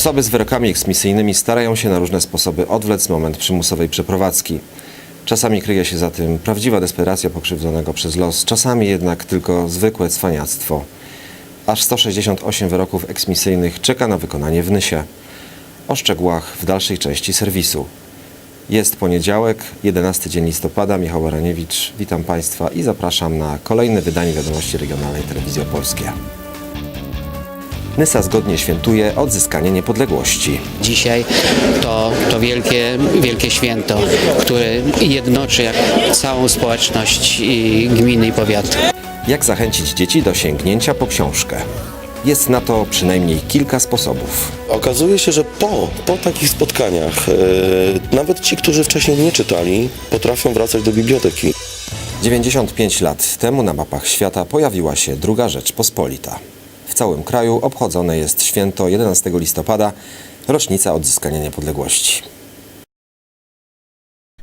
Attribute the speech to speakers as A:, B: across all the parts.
A: Osoby z wyrokami eksmisyjnymi starają się na różne sposoby odwlec moment przymusowej przeprowadzki. Czasami kryje się za tym prawdziwa desperacja pokrzywdzonego przez los, czasami jednak tylko zwykłe cwaniactwo. Aż 168 wyroków eksmisyjnych czeka na wykonanie w Nysie. O szczegółach w dalszej części serwisu. Jest poniedziałek, 11 dzień listopada. Michał Baraniewicz, witam Państwa i zapraszam na kolejne wydanie Wiadomości Regionalnej Telewizji Opolskie. Nysa zgodnie świętuje odzyskanie niepodległości.
B: Dzisiaj to, to wielkie, wielkie święto, które jednoczy jak całą społeczność i gminy i powiatu.
A: Jak zachęcić dzieci do sięgnięcia po książkę? Jest na to przynajmniej kilka sposobów.
C: Okazuje się, że po, po takich spotkaniach e, nawet ci, którzy wcześniej nie czytali, potrafią wracać do biblioteki.
A: 95 lat temu na mapach świata pojawiła się druga Rzeczpospolita. W całym kraju obchodzone jest święto 11 listopada, rocznica odzyskania niepodległości.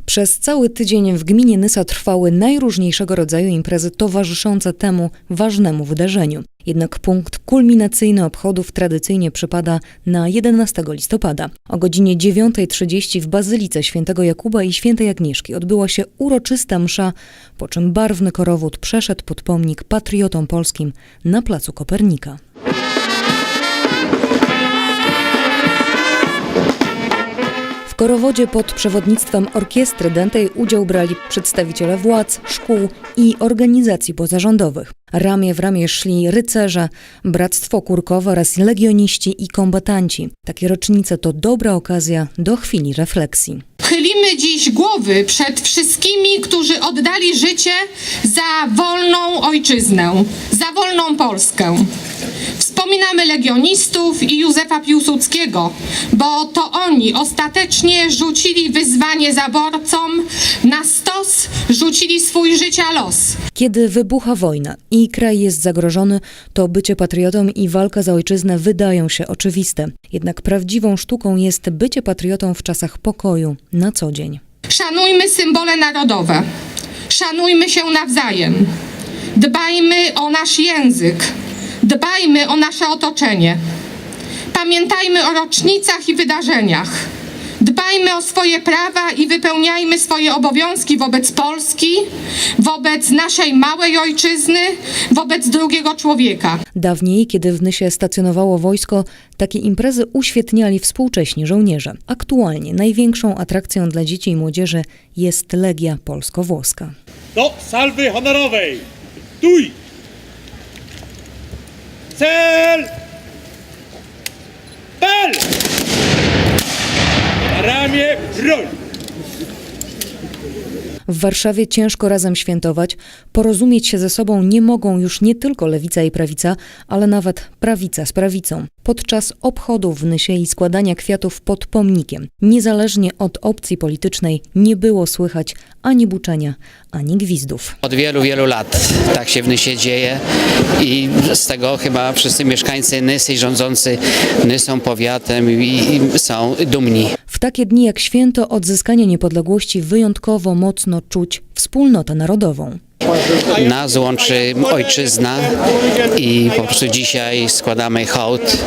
D: Przez cały tydzień w gminie Nysa trwały najróżniejszego rodzaju imprezy towarzyszące temu ważnemu wydarzeniu. Jednak punkt kulminacyjny obchodów tradycyjnie przypada na 11 listopada. O godzinie 9.30 w Bazylice Świętego Jakuba i Świętej Agnieszki odbyła się uroczysta msza, po czym barwny korowód przeszedł pod pomnik patriotom polskim na placu Kopernika. Korowodzie pod przewodnictwem orkiestry dętej udział brali przedstawiciele władz, szkół i organizacji pozarządowych. Ramię w ramię szli rycerze, bractwo kurkowe oraz legioniści i kombatanci. Takie rocznice to dobra okazja do chwili refleksji.
E: Chylimy dziś głowy przed wszystkimi, którzy oddali życie za wolną ojczyznę, za wolną Polskę. Wspominamy legionistów i Józefa Piłsudskiego, bo to oni ostatecznie rzucili wyzwanie zaborcom, na stos rzucili swój życia los.
D: Kiedy wybucha wojna i kraj jest zagrożony, to bycie patriotą i walka za ojczyznę wydają się oczywiste. Jednak prawdziwą sztuką jest bycie patriotą w czasach pokoju, na co dzień.
E: Szanujmy symbole narodowe. Szanujmy się nawzajem. Dbajmy o nasz język. Dbajmy o nasze otoczenie. Pamiętajmy o rocznicach i wydarzeniach. Dbajmy o swoje prawa i wypełniajmy swoje obowiązki wobec Polski, wobec naszej małej ojczyzny, wobec drugiego człowieka.
D: Dawniej, kiedy w Nysie stacjonowało wojsko, takie imprezy uświetniali współcześni żołnierze. Aktualnie największą atrakcją dla dzieci i młodzieży jest Legia Polsko-Włoska.
F: do salwy honorowej. Tuj! Cel! Bel! Ramię, broń!
D: W Warszawie ciężko razem świętować. Porozumieć się ze sobą nie mogą już nie tylko lewica i prawica, ale nawet prawica z prawicą. Podczas obchodów w Nysie i składania kwiatów pod pomnikiem, niezależnie od opcji politycznej, nie było słychać ani buczenia, ani gwizdów.
B: Od wielu, wielu lat tak się w Nysie dzieje i z tego chyba wszyscy mieszkańcy Nysy i rządzący Nysą powiatem i, i są dumni.
D: W takie dni jak święto odzyskania niepodległości wyjątkowo mocno czuć wspólnotę narodową.
B: Nas łączy ojczyzna i po prostu dzisiaj składamy hołd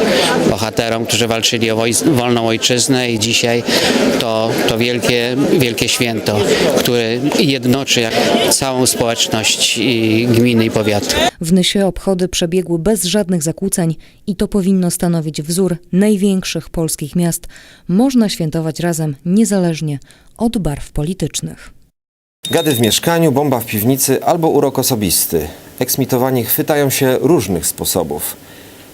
B: bohaterom, którzy walczyli o wolną ojczyznę i dzisiaj to, to wielkie, wielkie święto, które jednoczy całą społeczność i gminy i powiatu.
D: W Nysie obchody przebiegły bez żadnych zakłóceń i to powinno stanowić wzór największych polskich miast. Można świętować razem niezależnie od barw politycznych.
A: Gady w mieszkaniu, bomba w piwnicy albo urok osobisty. Eksmitowani chwytają się różnych sposobów.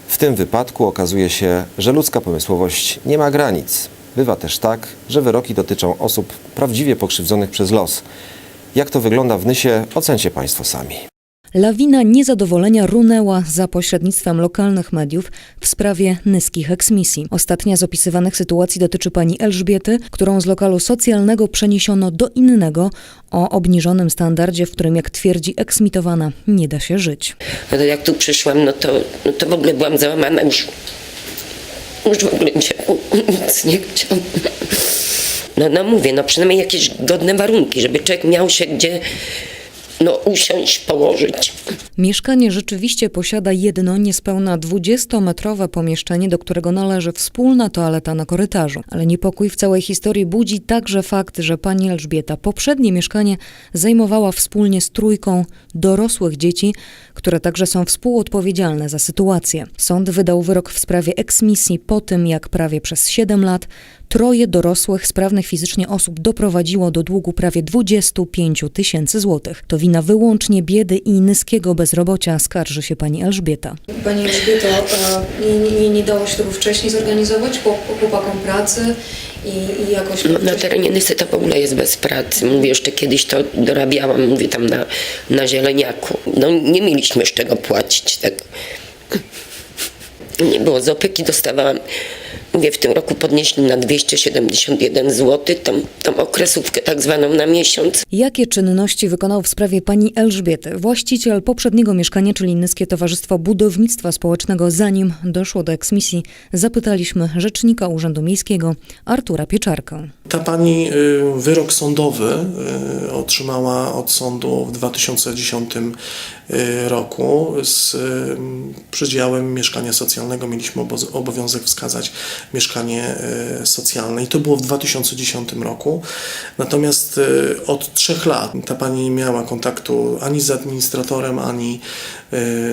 A: W tym wypadku okazuje się, że ludzka pomysłowość nie ma granic. Bywa też tak, że wyroki dotyczą osób prawdziwie pokrzywdzonych przez los. Jak to wygląda w Nysie, ocencie Państwo sami.
D: Lawina niezadowolenia runęła za pośrednictwem lokalnych mediów w sprawie nyskich eksmisji. Ostatnia z opisywanych sytuacji dotyczy pani Elżbiety, którą z lokalu socjalnego przeniesiono do innego o obniżonym standardzie, w którym, jak twierdzi eksmitowana, nie da się żyć.
G: No jak tu przyszłam, no to, no to w ogóle byłam załamana już. Już w ogóle nie, nic nie chciałam. No, no mówię, no przynajmniej jakieś godne warunki, żeby człowiek miał się gdzie no usiąść, położyć.
D: Mieszkanie rzeczywiście posiada jedno niespełna 20-metrowe pomieszczenie, do którego należy wspólna toaleta na korytarzu. Ale niepokój w całej historii budzi także fakt, że pani Elżbieta poprzednie mieszkanie zajmowała wspólnie z trójką dorosłych dzieci, które także są współodpowiedzialne za sytuację. Sąd wydał wyrok w sprawie eksmisji po tym, jak prawie przez 7 lat troje dorosłych, sprawnych fizycznie osób doprowadziło do długu prawie 25 tysięcy złotych. To wina wyłącznie biedy i niskiego bezrobocia, skarży się pani Elżbieta.
H: Pani Elżbieto, e, nie, nie, nie dało się tego wcześniej zorganizować po, po chłopakom pracy i, i jakoś...
G: No, na terenie Nysy to w ogóle jest bez pracy. Mówię, jeszcze kiedyś to dorabiałam, mówię, tam na, na zieleniaku. No nie mieliśmy z czego płacić tego. Nie było, z opieki dostawałam, mówię, w tym roku podnieśli na 271 zł, tą, tą okresówkę tak zwaną na miesiąc.
D: Jakie czynności wykonał w sprawie pani Elżbiety, właściciel poprzedniego mieszkania, czyli Nyskie Towarzystwo Budownictwa Społecznego, zanim doszło do eksmisji, zapytaliśmy rzecznika Urzędu Miejskiego Artura Pieczarkę.
I: Ta pani y, wyrok sądowy y, otrzymała od sądu w 2010 y, roku z przydziałem mieszkania socjalnego. Mieliśmy obowiązek wskazać mieszkanie y, socjalne i to było w 2010 roku. Natomiast y, od trzech lat ta pani nie miała kontaktu ani z administratorem, ani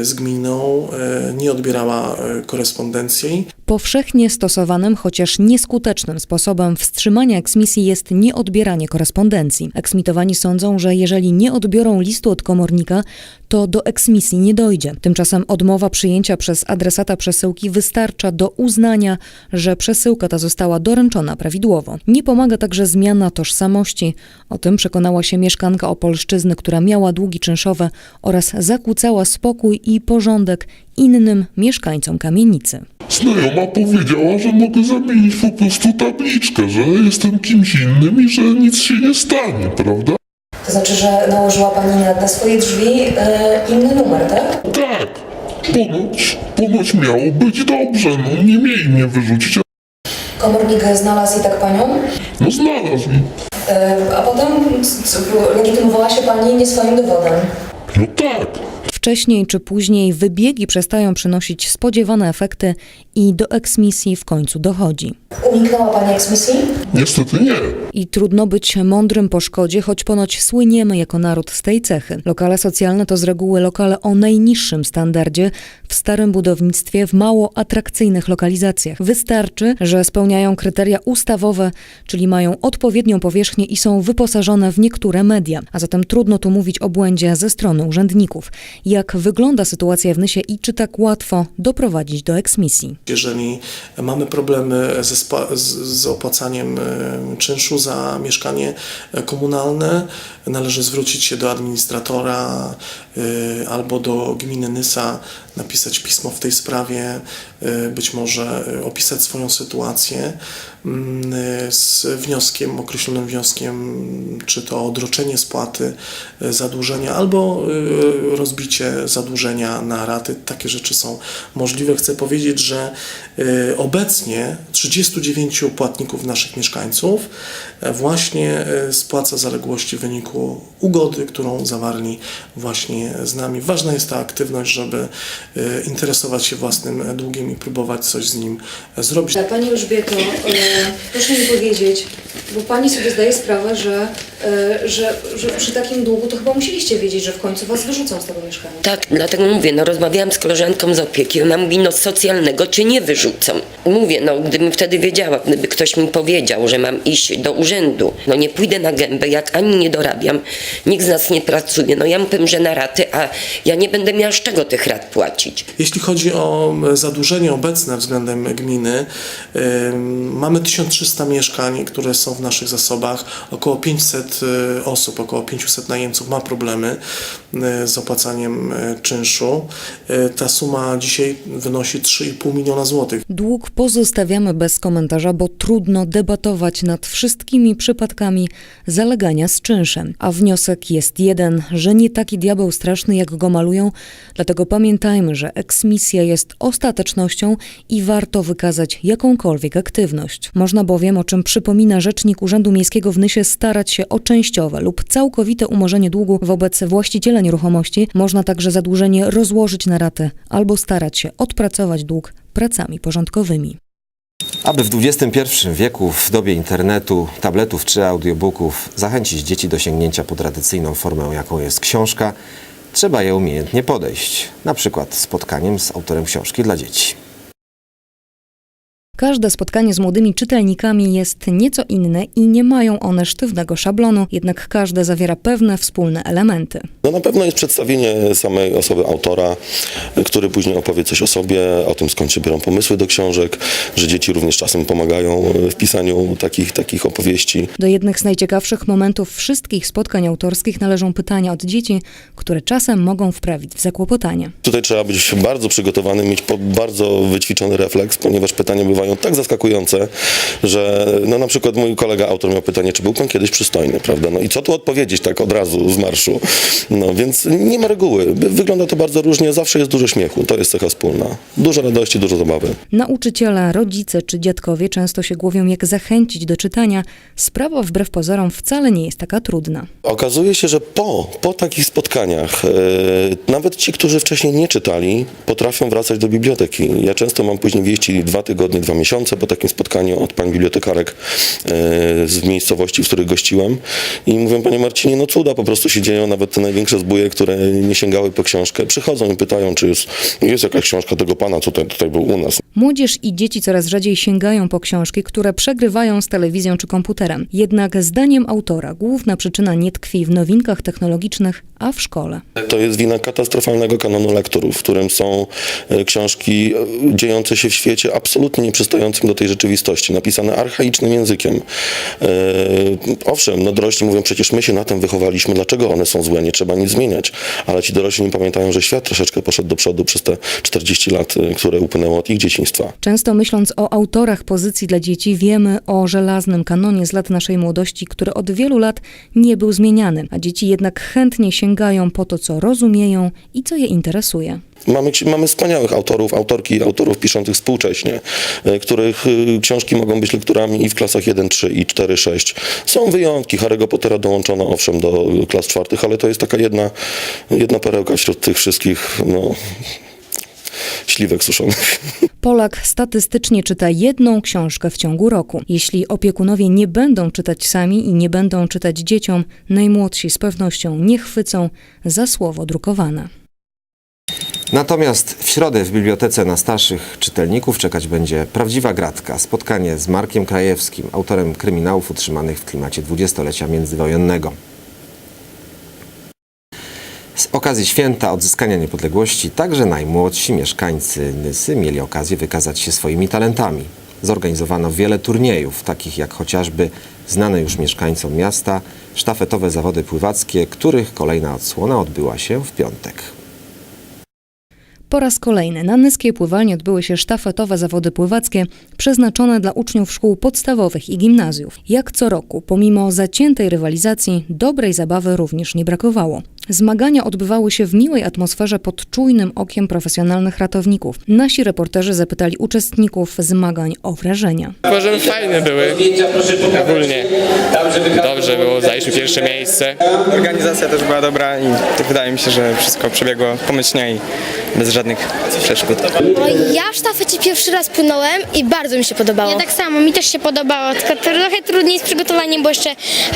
I: z gminą, y, nie odbierała y, korespondencji.
D: Powszechnie stosowanym, chociaż nieskutecznym sposobem wstrzymania eksmisji jest nieodbieranie korespondencji. Eksmitowani sądzą, że jeżeli nie odbiorą listu od komornika, to do eksmisji nie dojdzie. Tymczasem odmowa przyjęcia przez adresata przesyłki wystarcza do uznania, że przesyłka ta została doręczona prawidłowo. Nie pomaga także zmiana tożsamości. O tym przekonała się mieszkanka Opolszczyzny, która miała długi czynszowe oraz zakłócała spokój i porządek innym mieszkańcom kamienicy.
J: Znajoma powiedziała, że mogę zamienić po prostu tabliczkę, że jestem kimś innym i że nic się nie stanie, prawda?
H: To znaczy, że nałożyła Pani na, na swoje drzwi e, inny numer, tak?
J: Tak, ponoć, ponoć miało być dobrze, no nie mieli mnie wyrzucić,
H: Komornik znalazł i tak Panią,
J: no znalazł
H: e, a potem c- c- legitymowała się Pani nie swoim dowodem.
J: No tak,
D: Wcześniej czy później wybiegi przestają przynosić spodziewane efekty i do eksmisji w końcu dochodzi.
H: Uniknęła Pani eksmisji?
J: niestety nie.
D: I trudno być mądrym po szkodzie, choć ponoć słyniemy jako naród z tej cechy. Lokale socjalne to z reguły lokale o najniższym standardzie w starym budownictwie w mało atrakcyjnych lokalizacjach. Wystarczy, że spełniają kryteria ustawowe, czyli mają odpowiednią powierzchnię i są wyposażone w niektóre media. A zatem trudno tu mówić o błędzie ze strony urzędników. Jak wygląda sytuacja w Nysie i czy tak łatwo doprowadzić do eksmisji?
I: Jeżeli mamy problemy z, z opłacaniem e, czynszu za mieszkanie e, komunalne, należy zwrócić się do administratora e, albo do gminy Nysa, napisać pismo w tej sprawie, e, być może e, opisać swoją sytuację mm, e, z wnioskiem, określonym wnioskiem, czy to odroczenie spłaty zadłużenia, albo rozbicie zadłużenia na raty. Takie rzeczy są możliwe. Chcę powiedzieć, że obecnie 39 płatników naszych mieszkańców właśnie spłaca zaległości w wyniku ugody, którą zawarli właśnie z nami. Ważna jest ta aktywność, żeby interesować się własnym długiem i próbować coś z nim e, zrobić.
H: Pani Elżbieto, e, proszę mi powiedzieć, bo Pani sobie zdaje sprawę, że, e, że, że przy takim długu to chyba musieliście wiedzieć, że w końcu Was wyrzucą z tego mieszkania.
G: Tak, dlatego mówię, no rozmawiałam z koleżanką z opieki, ona mówi, no z socjalnego cię nie wyrzucą. Mówię, no gdybym wtedy wiedziała, gdyby ktoś mi powiedział, że mam iść do urzędu, no nie pójdę na gębę, jak ani nie dorabiam, nikt z nas nie pracuje, no ja mówię, że na raty, a ja nie będę miała z czego tych rat płacić.
I: Jeśli chodzi o m, zadłużenie obecne względem gminy, ym, mamy 1300 mieszkań, które są w naszych zasobach. Około 500 y, osób, około 500 najemców ma problemy y, z opłacaniem y, czynszu. Ta suma dzisiaj wynosi 3,5 miliona złotych.
D: Dług pozostawiamy bez komentarza, bo trudno debatować nad wszystkimi przypadkami zalegania z czynszem. A wniosek jest jeden, że nie taki diabeł straszny, jak go malują, dlatego pamiętajmy, że eksmisja jest ostatecznością i warto wykazać jakąkolwiek aktywność. Można bowiem, o czym przypomina rzecznik Urzędu Miejskiego w Nysie, starać się o częściowe lub całkowite umorzenie długu wobec właściciela nieruchomości, można także zadłużenie rozłożyć na raty albo starać się odpracować dług pracami porządkowymi.
A: Aby w XXI wieku, w dobie internetu, tabletów czy audiobooków, zachęcić dzieci do sięgnięcia po tradycyjną formę, jaką jest książka, trzeba je umiejętnie podejść, na przykład spotkaniem z autorem książki dla dzieci.
D: Każde spotkanie z młodymi czytelnikami jest nieco inne i nie mają one sztywnego szablonu, jednak każde zawiera pewne wspólne elementy.
C: No na pewno jest przedstawienie samej osoby autora, który później opowie coś o sobie, o tym skąd się biorą pomysły do książek, że dzieci również czasem pomagają w pisaniu takich, takich opowieści.
D: Do jednych z najciekawszych momentów wszystkich spotkań autorskich należą pytania od dzieci, które czasem mogą wprawić w zakłopotanie.
C: Tutaj trzeba być bardzo przygotowanym, mieć bardzo wyćwiczony refleks, ponieważ pytania bywają tak zaskakujące, że no na przykład mój kolega autor miał pytanie, czy był pan kiedyś przystojny, prawda? No i co tu odpowiedzieć tak od razu z marszu? No więc nie ma reguły. Wygląda to bardzo różnie, zawsze jest dużo śmiechu, to jest cecha wspólna. Dużo radości, dużo zabawy.
D: Nauczyciele, rodzice czy dziadkowie często się głowią, jak zachęcić do czytania. Sprawa wbrew pozorom wcale nie jest taka trudna.
C: Okazuje się, że po, po takich spotkaniach e, nawet ci, którzy wcześniej nie czytali, potrafią wracać do biblioteki. Ja często mam później wieści dwa tygodnie, dwa miesiące po takim spotkaniu od pań bibliotekarek e, z miejscowości, w których gościłem i mówią, panie Marcinie, no cuda po prostu się dzieją, nawet te największe zbóje, które nie sięgały po książkę, przychodzą i pytają, czy jest, jest jakaś książka tego pana, co tutaj, tutaj był u nas.
D: Młodzież i dzieci coraz rzadziej sięgają po książki, które przegrywają z telewizją czy komputerem. Jednak zdaniem autora główna przyczyna nie tkwi w nowinkach technologicznych, a w szkole.
C: To jest wina katastrofalnego kanonu lekturów, w którym są e, książki e, dziejące się w świecie absolutnie nieprzystającym do tej rzeczywistości, napisane archaicznym językiem. E, owszem, no dorośli mówią, przecież my się na tym wychowaliśmy, dlaczego one są złe, nie trzeba nic zmieniać, ale ci dorośli nie pamiętają, że świat troszeczkę poszedł do przodu przez te 40 lat, e, które upłynęło od ich dzieciństwa.
D: Często myśląc o autorach pozycji dla dzieci, wiemy o żelaznym kanonie z lat naszej młodości, który od wielu lat nie był zmieniany, a dzieci jednak chętnie sięgają po to, co rozumieją i co je interesuje.
C: Mamy, mamy wspaniałych autorów, autorki autorów piszących współcześnie, e, których e, książki mogą być lekturami i w klasach 1, 3 i 4, 6. Są wyjątki. Harry'ego Pottera dołączono owszem do e, klas czwartych, ale to jest taka jedna, jedna perełka wśród tych wszystkich no, śliwek suszonych.
D: Polak statystycznie czyta jedną książkę w ciągu roku. Jeśli opiekunowie nie będą czytać sami i nie będą czytać dzieciom, najmłodsi z pewnością nie chwycą za słowo drukowane.
A: Natomiast w środę w bibliotece na starszych czytelników czekać będzie prawdziwa gratka. Spotkanie z Markiem Krajewskim, autorem kryminałów utrzymanych w klimacie dwudziestolecia międzywojennego. Z okazji święta odzyskania niepodległości także najmłodsi mieszkańcy Nysy mieli okazję wykazać się swoimi talentami. Zorganizowano wiele turniejów, takich jak chociażby znane już mieszkańcom miasta sztafetowe zawody pływackie, których kolejna odsłona odbyła się w piątek.
D: Po raz kolejny na Nyskiej Pływalni odbyły się sztafetowe zawody pływackie przeznaczone dla uczniów szkół podstawowych i gimnazjów. Jak co roku, pomimo zaciętej rywalizacji, dobrej zabawy również nie brakowało. Zmagania odbywały się w miłej atmosferze pod czujnym okiem profesjonalnych ratowników. Nasi reporterzy zapytali uczestników zmagań o wrażenia.
K: Uważam, fajne były ogólnie. Dobrze było, zajęliśmy pierwsze miejsce.
L: Organizacja też była dobra i wydaje mi się, że wszystko przebiegło pomyślnie i bez żadnych przeszkód.
M: No, ja w sztafecie pierwszy raz płynąłem i bardzo mi się podobało. Ja tak samo, mi też się podobało, tylko trochę trudniej z przygotowaniem, bo jeszcze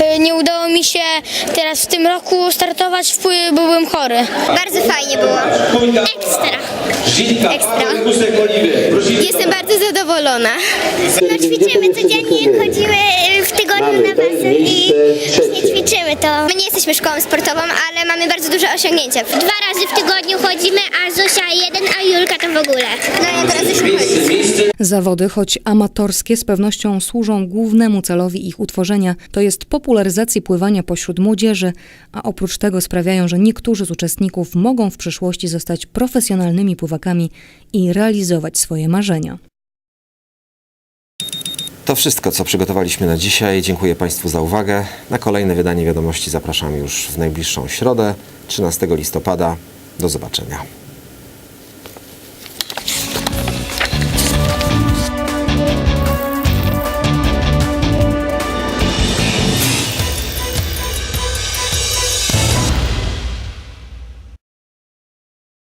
M: e, nie udało mi się teraz w tym roku startować, pły- bo byłem chory. Bardzo fajnie było. Ekstra. Ekstra. Jestem bardzo zadowolona.
N: No ćwiczymy codziennie, chodzimy w tygodniu na basen i właśnie ćwiczymy to. My nie jesteśmy szkołą sportową, ale mamy bardzo duże osiągnięcia. Dwa razy w tygodniu chodzimy, a Zosia jeden, a Julka to w ogóle. No ja teraz już chodzić.
D: Zawody, choć amatorskie, z pewnością służą głównemu celowi ich utworzenia, to jest popularyzacji pływania pośród młodzieży, a oprócz tego sprawiają, że niektórzy z uczestników mogą w przyszłości zostać profesjonalnymi pływakami i realizować swoje marzenia.
A: To wszystko, co przygotowaliśmy na dzisiaj. Dziękuję Państwu za uwagę. Na kolejne wydanie wiadomości zapraszam już w najbliższą środę, 13 listopada. Do zobaczenia.